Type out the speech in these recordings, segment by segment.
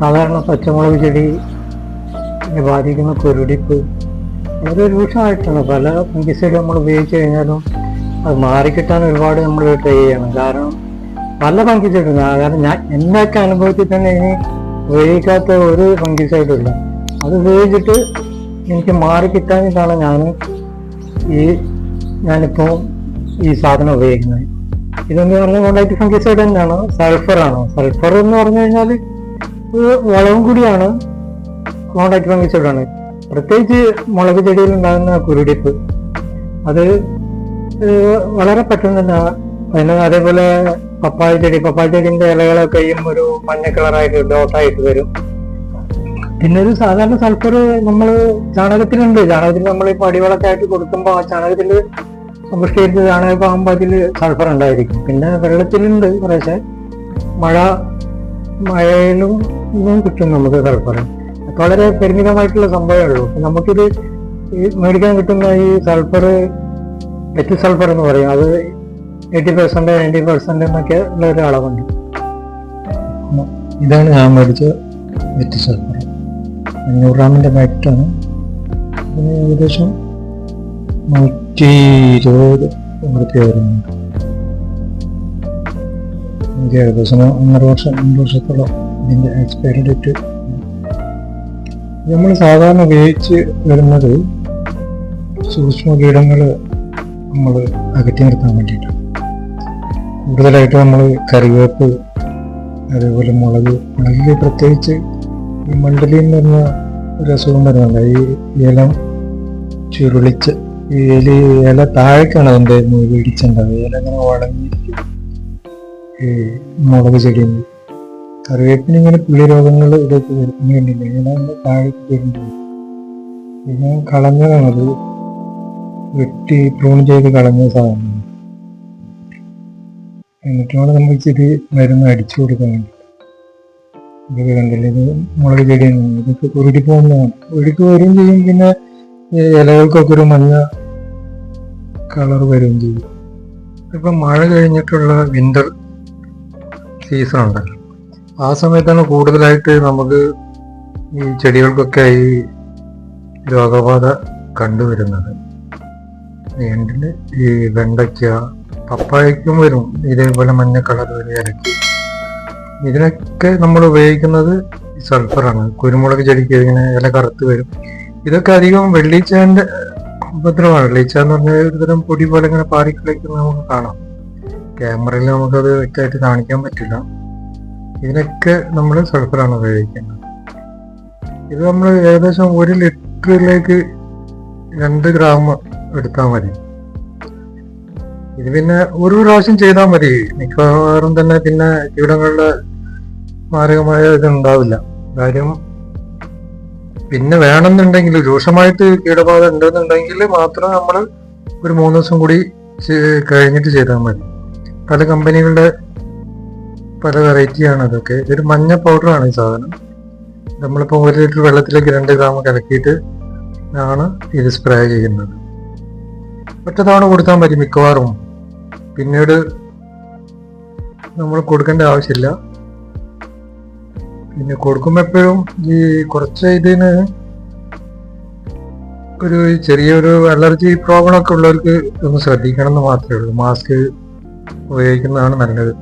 സാധാരണ പച്ചമുളക് ചെടി ബാധിക്കുന്ന കുരുടിപ്പ് വളരെ രൂക്ഷമായിട്ടാണ് പല ഫംഗിസൈഡ് നമ്മൾ ഉപയോഗിച്ച് കഴിഞ്ഞാലും അത് മാറിക്കിട്ടാൻ ഒരുപാട് നമ്മൾ ട്രൈ ചെയ്യണം. കാരണം പല ഫംഗിസൈഡും കാരണം ഞാൻ എന്നൊക്കെ അനുഭവത്തിൽ തന്നെ ഇനി ഉപയോഗിക്കാത്ത ഒരു ഫംഗിസൈഡും ഇല്ല. അത് ഉപയോഗിച്ചിട്ട് എനിക്ക് മാറിക്കിട്ടാനിട്ടാണ് ഞാൻ ഈ ഞാനിപ്പോൾ ഈ സാധനം ഉപയോഗിക്കുന്നത്. ഇതെന്ന് പറഞ്ഞാൽ കോണ്ടാക്ട് ഫംഗിസൈഡ് തന്നെയാണ്. സൾഫറാണ് സൾഫർ എന്ന് പറഞ്ഞു കഴിഞ്ഞാൽ വളവും കൂടിയാണ്. കോണ്ടാക്ട് ഫംഗിസൈഡ് ആണ് പ്രത്യേകിച്ച് മുളക് ചെടിയിൽ ഉണ്ടാകുന്ന കുരുടിപ്പ്. അത് വളരെ പെട്ടെന്ന് തന്നെ അതിന് അതേപോലെ പപ്പായ ചെടി പപ്പായ ചെടിന്റെ ഇലകളൊക്കെയും ഒരു മഞ്ഞ കളറായിട്ട് ഡോട്ടായിട്ട് വരും. പിന്നെ ഒരു സാധാരണ സൾഫർ നമ്മൾ ചാണകത്തിനുണ്ട്. ചാണകത്തിൽ നമ്മൾ ഈ അടിവളൊക്കെ ആയിട്ട് കൊടുക്കുമ്പോൾ ആ ചാണകത്തിൽ സമ്പുഷ്ടീകരിച്ച ചാണകമൊക്കെ ആകുമ്പോൾ അതിൽ സൾഫർ ഉണ്ടായിരിക്കും. പിന്നെ വെള്ളത്തിലുണ്ട് കുറേശ്ശെ. മഴ മഴയിലും ഇതും കിട്ടും നമുക്ക് സൾഫറ് വളരെ പരിമിതമായിട്ടുള്ള സംഭവമേ ഉള്ളൂ നമുക്കിത് മേടിക്കാൻ കിട്ടുന്ന ഈ സൾഫർ വെറ്റ് സൾഫർ എന്ന് പറയും. അത് എയ്റ്റി പെർസെന്റ് നയന്റി പെർസെന്റ് എന്നൊക്കെ ഉള്ള ഒരു അളവുണ്ട്. ഇതാണ് ഞാൻ മേടിച്ച വെറ്റ് സൾഫർ. അഞ്ഞൂറ് ഗ്രാമിന്റെ പാക്കറ്റാണ് ഏകദേശം നൂറ്റി ഇരുപത് വൃത്തി വരുന്നുണ്ട് എനിക്ക് ഏകദേശം ഒന്നര വർഷം രണ്ട് വർഷത്തോളം ഇതിന്റെ എക്സ്പയറി ഡേറ്റ് നമ്മൾ സാധാരണ ഉപയോഗിച്ച് വരുന്നത് സൂക്ഷ്മ കീടങ്ങൾ നമ്മൾ അകറ്റി നിർത്താൻ വേണ്ടിയിട്ടാണ് കൂടുതലായിട്ട് നമ്മൾ കറിവേപ്പ് അതേപോലെ മുളക് മുളകിൽ പ്രത്യേകിച്ച് ഈ എന്ന് പറഞ്ഞ ഒരു അസുഖം വരുന്നുണ്ട്. ഈ ഇല ചുരുളിച്ച് ഈ ഇല ഇല താഴേക്കാണ് അതിന്റെ ഇടിച്ചുണ്ടാവുക ഇല ഇങ്ങനെ വളഞ്ഞിരിക്കും ഈ മുളക് ചെടിയിൽ കറിവേപ്പിന് ഇങ്ങനെ പുള്ളി രോഗങ്ങൾ ഇതൊക്കെ വരുന്നുണ്ടില്ല ഇങ്ങനെ ഒന്ന് താഴേക്ക് വരുന്നുണ്ട് പിന്നെ കളഞ്ഞതാണത്. വെട്ടി പ്രൂൺ ചെയ്ത് കളഞ്ഞ സാധനമാണ്. എന്നിട്ടാണ് നമ്മൾ ഇച്ചിരി മരുന്ന് അടിച്ചു കൊടുക്കാൻ വേണ്ടി ഇതൊക്കെ കണ്ടില്ല? ഇത് മുളക് ചെടിയാണ്. ഇതൊക്കെ ഉരുടി പോകുന്നതാണ്. ഉരുക്ക് വരും ചെയ്യും. പിന്നെ ഇലകൾക്കൊക്കെ ഒരു മഞ്ഞ കളർ വരും ചെയ്യും. ഇപ്പം മഴ കഴിഞ്ഞിട്ടുള്ള വിന്റർ സീസൺ ഉണ്ട് ആ സമയത്താണ് കൂടുതലായിട്ട് നമുക്ക് ഈ ചെടികൾക്കൊക്കെ ഈ രോഗബാധ കണ്ടുവരുന്നത്. എന്തിന് ഈ വെണ്ടയ്ക്ക പപ്പായക്കും വരും. ഇതേപോലെ മഞ്ഞ കളർ വരും ഇതിനൊക്കെ നമ്മൾ ഉപയോഗിക്കുന്നത് സൾഫറാണ് കുരുമുളക് ചെടിക്ക് ഇങ്ങനെ ഇല കറുത്ത് വരും. ഇതൊക്കെ അധികം വെള്ളീച്ചാന്റെ ഉപദ്രവമാണ്. വെള്ളീച്ച എന്ന് പറഞ്ഞാൽ ഒരുതരം പൊടി പോലെ ഇങ്ങനെ പാറിക്കളിക്കുന്നത് നമുക്ക് കാണാം. ക്യാമറയിൽ നമുക്കത് വ്യക്തമായിട്ട് കാണിക്കാൻ പറ്റില്ല. ഇതിനൊക്കെ നമ്മൾ സൾഫറാണ് ഉപയോഗിക്കുന്നത്. ഇത് നമ്മൾ ഏകദേശം ഒരു ലിറ്ററിലേക്ക് രണ്ട് ഗ്രാം എടുത്താൽ മതി. ഇത് പിന്നെ ഒരു പ്രാവശ്യം ചെയ്താൽ മതി. മിക്കവാറും തന്നെ പിന്നെ കീടങ്ങളുടെ മാരകമായ ഇതുണ്ടാവില്ല കാര്യം പിന്നെ വേണമെന്നുണ്ടെങ്കിൽ രൂക്ഷമായിട്ട് കീടബാധ ഉണ്ടെന്നുണ്ടെങ്കിൽ മാത്രം നമ്മൾ ഒരു മൂന്ന് ദിവസം കൂടി കഴിഞ്ഞിട്ട് ചെയ്താൽ മതി. പല കമ്പനികളുടെ പല വെറൈറ്റിയാണ് അതൊക്കെ. ഇതൊരു മഞ്ഞ പൗഡറാണ് ഈ സാധനം. നമ്മളിപ്പോൾ ഒരു ലിറ്റർ വെള്ളത്തിലേക്ക് രണ്ട് ഗ്രാം കലക്കിയിട്ട് ആണ് ഇത് സ്പ്രേ ചെയ്യുന്നത്. ഒറ്റ തവണ കൊടുത്താൽ മതി മിക്കവാറും. പിന്നീട് നമ്മൾ കൊടുക്കേണ്ട ആവശ്യമില്ല. പിന്നെ കൊടുക്കുമ്പോൾ എപ്പോഴും ഈ കുറച്ച് ഇതിന് ഒരു ചെറിയൊരു അലർജി പ്രോബ്ലം ഒക്കെ ഉള്ളവർക്ക് ഒന്ന് ശ്രദ്ധിക്കണം എന്ന് മാത്രമേ ഉള്ളൂ. മാസ്ക് ഉപയോഗിക്കുന്നതാണ് നല്ലത്.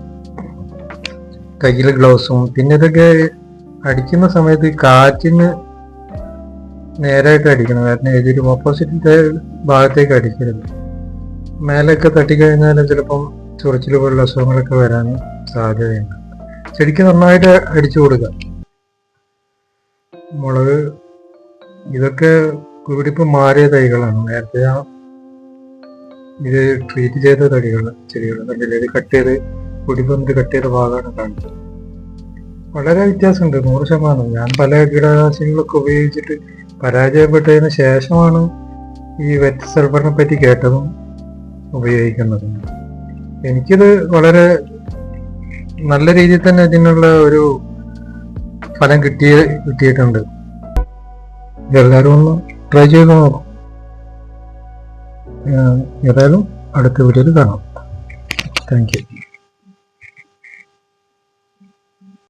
കയ്യിൽ ഗ്ലൗസും. പിന്നെ ഇതൊക്കെ അടിക്കുന്ന സമയത്ത് കാറ്റിന് നേരായിട്ട് അടിക്കണം. കാരണം ഏതൊരു ഓപ്പോസിറ്റ് ഭാഗത്തേക്ക് അടിക്കരുത്. മേലൊക്കെ തട്ടിക്കഴിഞ്ഞാൽ ചിലപ്പം ചൊറിച്ചിൽ പോലുള്ള അസുഖങ്ങളൊക്കെ വരാൻ സാധ്യതയുണ്ട്. ചെടിക്ക് നന്നായിട്ട് അടിച്ചു കൊടുക്കുക. മുളക് ഇതൊക്കെ കുരുടിപ്പ് മാറിയ തൈകളാണ്. നേരത്തെ ആ ഇത് ട്രീറ്റ് ചെയ്ത തടികൾ ചെടികൾ കണ്ടില്ലേ ഇത് കട്ട് ചെയ്ത് പൊടി വന്നിട്ട് കട്ട് ചെയ്ത ഭാഗമാണ് കാണിച്ചത്. വളരെ വ്യത്യാസമുണ്ട് നൂറ് ശതമാനം. ഞാൻ പല കീടനാശിനികളൊക്കെ ഉപയോഗിച്ചിട്ട് പരാജയപ്പെട്ടതിന് ശേഷമാണ് ഈ വെറ്റ് സൾഫറിനെ പറ്റി കേട്ടതും ഉപയോഗിക്കുന്നതും. എനിക്കിത് വളരെ നല്ല രീതിയിൽ തന്നെ ഇതിനുള്ള ഒരു ഫലം കിട്ടിയ കിട്ടിയിട്ടുണ്ട്. എല്ലാവരും ഒന്ന് ട്രൈ ചെയ്ത് നോക്കും. ഏതായാലും അടുത്ത വീഡിയോയിൽ കാണാം. Thank you